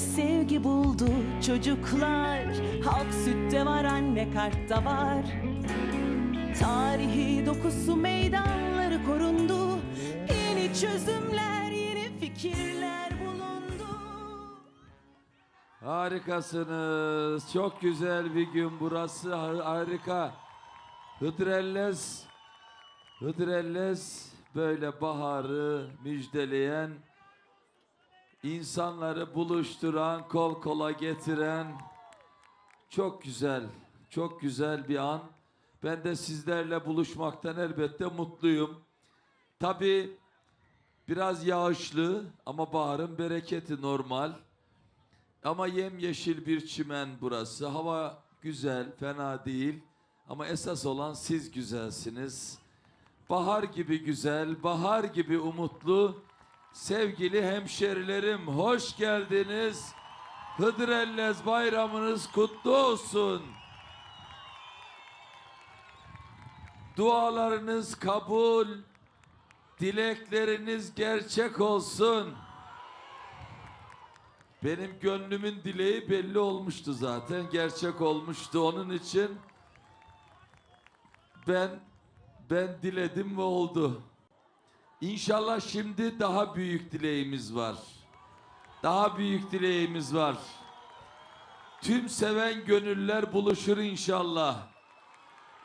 sevgi buldu çocuklar Halk sütte var anne kartta var Tarihi dokusu meydanları korundu Yeni çözümler yeni fikirler bulundu Harikasınız. Çok güzel bir gün burası. Ha- Harika. Hıdrellez, Hıdrellez böyle baharı müjdeleyen, insanları buluşturan, kol kola getiren çok güzel, çok güzel bir an. Ben de sizlerle buluşmaktan elbette mutluyum. Tabii biraz yağışlı ama baharın bereketi normal. Ama yemyeşil bir çimen burası. Hava güzel, fena değil. Ama esas olan siz güzelsiniz. Bahar gibi güzel, bahar gibi umutlu. Sevgili hemşerilerim hoş geldiniz. Hıdrellez bayramınız kutlu olsun. Dualarınız kabul, dilekleriniz gerçek olsun. Benim gönlümün dileği belli olmuştu zaten. Gerçek olmuştu. Onun için ben ben diledim ve oldu. İnşallah şimdi daha büyük dileğimiz var. Daha büyük dileğimiz var. Tüm seven gönüller buluşur inşallah.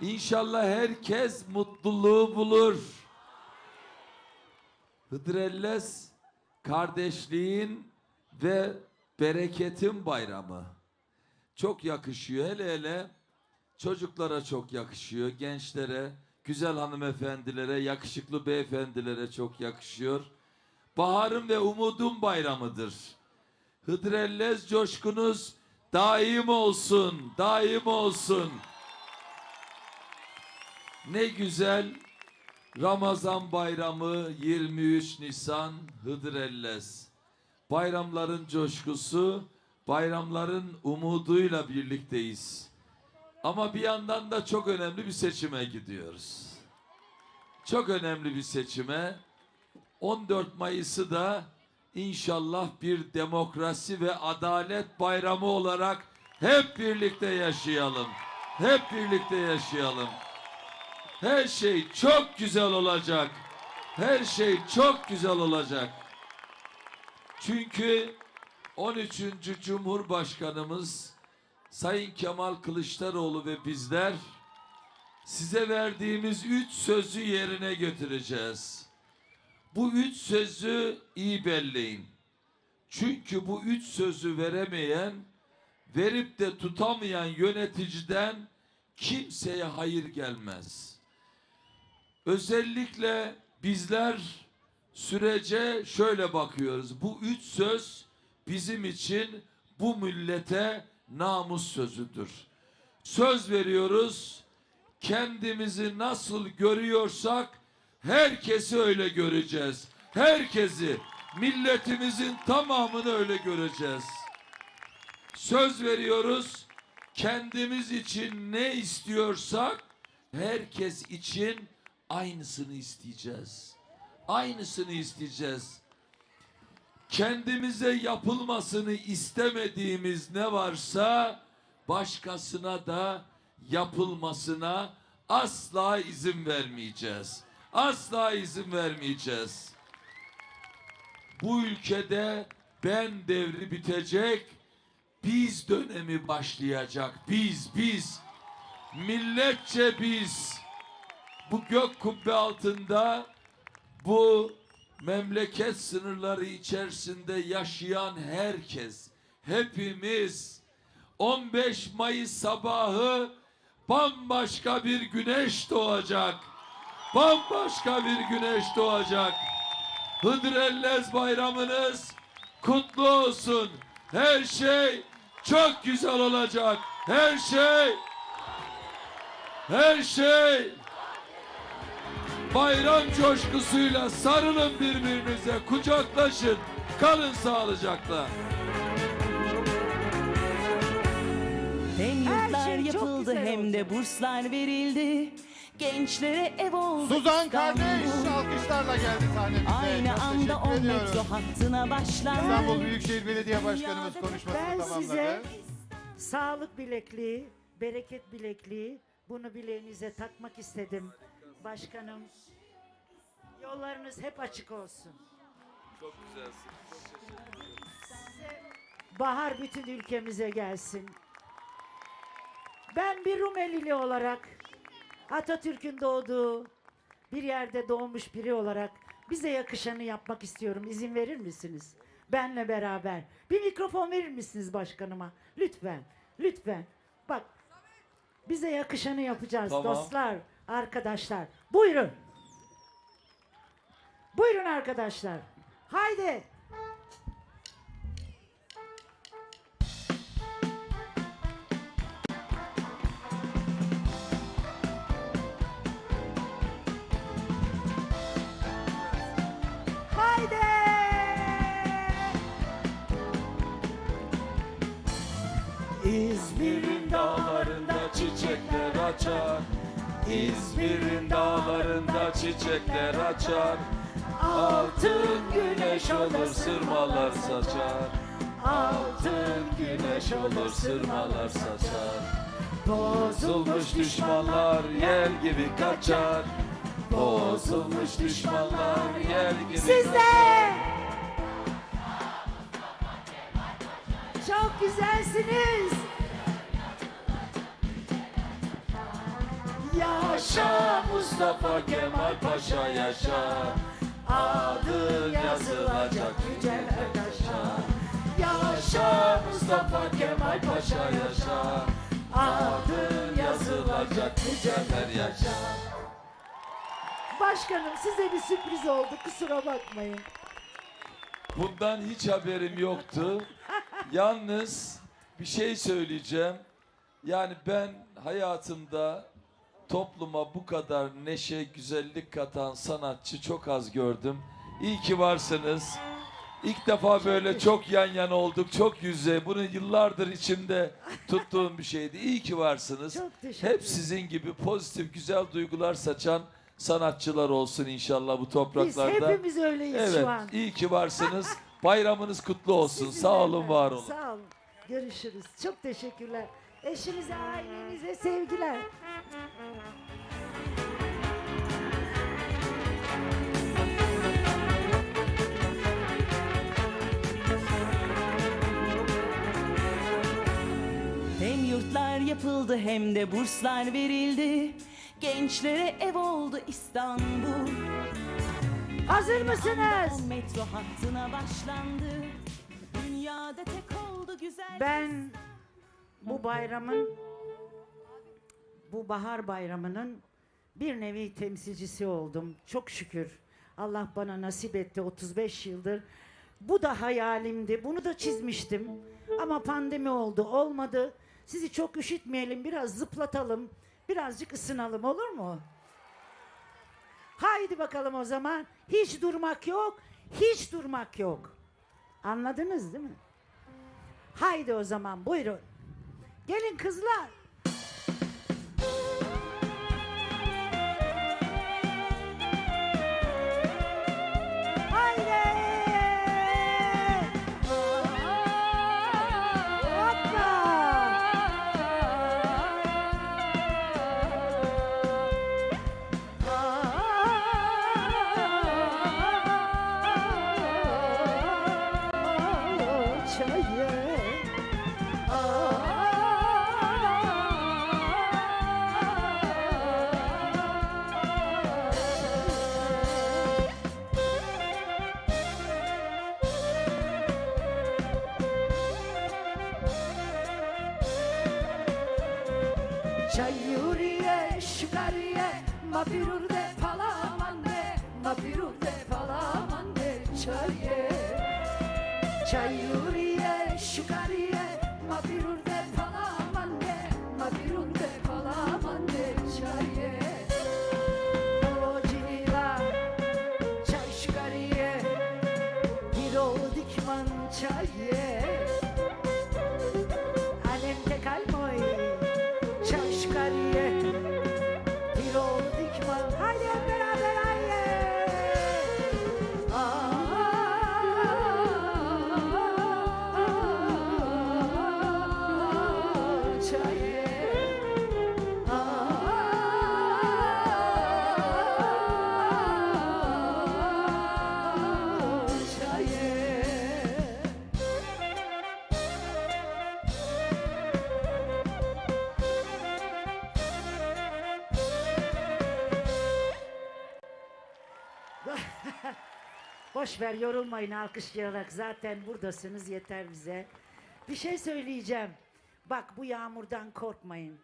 İnşallah herkes mutluluğu bulur. Hıdrellez kardeşliğin ve bereketin bayramı. Çok yakışıyor. Hele hele çocuklara çok yakışıyor. Gençlere, güzel hanımefendilere, yakışıklı beyefendilere çok yakışıyor. Baharın ve umudun bayramıdır. Hıdrellez coşkunuz daim olsun, daim olsun. Ne güzel Ramazan bayramı 23 Nisan Hıdrellez. Bayramların coşkusu, bayramların umuduyla birlikteyiz. Ama bir yandan da çok önemli bir seçime gidiyoruz. Çok önemli bir seçime. 14 Mayıs'ı da inşallah bir demokrasi ve adalet bayramı olarak hep birlikte yaşayalım. Hep birlikte yaşayalım. Her şey çok güzel olacak. Her şey çok güzel olacak. Çünkü 13. Cumhurbaşkanımız Sayın Kemal Kılıçdaroğlu ve bizler size verdiğimiz üç sözü yerine götüreceğiz. Bu üç sözü iyi belleyin. Çünkü bu üç sözü veremeyen, verip de tutamayan yöneticiden kimseye hayır gelmez. Özellikle bizler sürece şöyle bakıyoruz. Bu üç söz bizim için bu millete namus sözüdür. Söz veriyoruz. Kendimizi nasıl görüyorsak herkesi öyle göreceğiz. Herkesi, milletimizin tamamını öyle göreceğiz. Söz veriyoruz. Kendimiz için ne istiyorsak herkes için aynısını isteyeceğiz. Aynısını isteyeceğiz. Kendimize yapılmasını istemediğimiz ne varsa başkasına da yapılmasına asla izin vermeyeceğiz. Asla izin vermeyeceğiz. Bu ülkede ben devri bitecek, biz dönemi başlayacak. Biz, biz, milletçe biz bu gök kubbe altında bu memleket sınırları içerisinde yaşayan herkes, hepimiz 15 Mayıs sabahı bambaşka bir güneş doğacak. Bambaşka bir güneş doğacak. Hıdrellez bayramınız kutlu olsun. Her şey çok güzel olacak. Her şey her şey bayram coşkusuyla sarılın birbirinize, kucaklaşın. Kalın sağlıcakla. Hem yurtlar şey çok yapıldı güzel hem de burslar verildi Gençlere ev oldu Suzan İstanbul. kardeş alkışlarla geldi sahnemize. Aynı Çok anda teşekkür 10 ediyorum. metro hattına başlandı İstanbul Büyükşehir Belediye Başkanımız Dünyada konuşmasını Ben tamamladı. size sağlık bilekliği, bereket bilekliği bunu bileğinize takmak istedim. Başkanım yollarınız hep açık olsun. Çok güzelsin. Bahar bütün ülkemize gelsin. Ben bir Rumelili olarak Atatürk'ün doğduğu bir yerde doğmuş biri olarak bize yakışanı yapmak istiyorum. İzin verir misiniz? Benle beraber. Bir mikrofon verir misiniz başkanıma? Lütfen. Lütfen. Bak bize yakışanı yapacağız Tamam. dostlar, arkadaşlar. Buyurun. Buyurun arkadaşlar. Haydi. İzmir'in dağlarında çiçekler açar. İzmir'in dağlarında çiçekler açar. Altın güneş olur sırmalar saçar. Altın güneş olur sırmalar saçar. Bozulmuş düşmanlar yel gibi kaçar. Bozulmuş düşmanlar yel gibi Sizde! Çok güzelsiniz. Yaşa Mustafa Kemal Paşa yaşa Adın yazılacak yüceler taşa Yaşa Mustafa Kemal Paşa yaşa Adın yazılacak yüceler yaşa Başkanım size bir sürpriz oldu kusura bakmayın. Bundan hiç haberim yoktu. Yalnız bir şey söyleyeceğim. Yani ben hayatımda topluma bu kadar neşe, güzellik katan sanatçı çok az gördüm. İyi ki varsınız. İlk defa böyle çok yan yana olduk, çok yüze. Bunu yıllardır içimde tuttuğum bir şeydi. İyi ki varsınız. Çok teşekkür Hep sizin gibi pozitif, güzel duygular saçan sanatçılar olsun inşallah bu Biz topraklarda. hepimiz öyleyiz Evet, şu an. iyi ki varsınız. Bayramınız kutlu olsun. Sizinle Sağ olun, var olun. Sağ olun. Görüşürüz. Çok teşekkürler. Eşinize, ailenize sevgiler. Hem yurtlar yapıldı hem de burslar verildi Gençlere ev oldu İstanbul Hazır mısınız? metro hattına başlandı Dünyada tek oldu güzel Ben bu bayramın bu bahar bayramının bir nevi temsilcisi oldum. Çok şükür. Allah bana nasip etti 35 yıldır. Bu da hayalimdi. Bunu da çizmiştim. Ama pandemi oldu. Olmadı. Sizi çok üşütmeyelim. Biraz zıplatalım. Birazcık ısınalım olur mu? Haydi bakalım o zaman. Hiç durmak yok. Hiç durmak yok. Anladınız değil mi? Haydi o zaman buyurun. Gelin kızlar. Şükariye, mapirurde palamande, mapirurde palamande, çaye. Çayuriye, Boş ver yorulmayın alkışlayarak zaten buradasınız yeter bize. Bir şey söyleyeceğim. Bak bu yağmurdan korkmayın.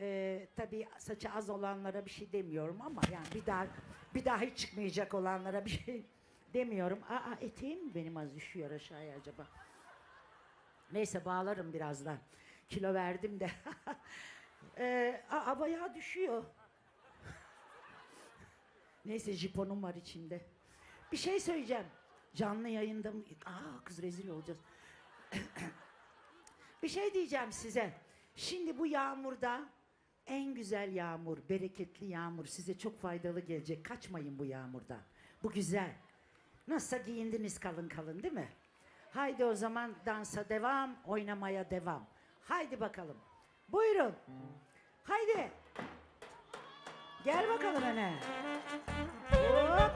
Ee, tabii saçı az olanlara bir şey demiyorum ama yani bir daha bir daha hiç çıkmayacak olanlara bir şey demiyorum. Aa eteğim mi benim az düşüyor aşağıya acaba? Neyse bağlarım birazdan. Kilo verdim de. ee, aa, bayağı düşüyor. Neyse jiponum var içinde. Bir şey söyleyeceğim. Canlı yayında mı? Aa kız rezil olacağız. bir şey diyeceğim size. Şimdi bu yağmurda en güzel yağmur, bereketli yağmur size çok faydalı gelecek. Kaçmayın bu yağmurda. Bu güzel. Nasılsa giyindiniz kalın kalın değil mi? Haydi o zaman dansa devam, oynamaya devam. Haydi bakalım. Buyurun. Haydi. Gel bakalım öne. Hop.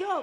yok.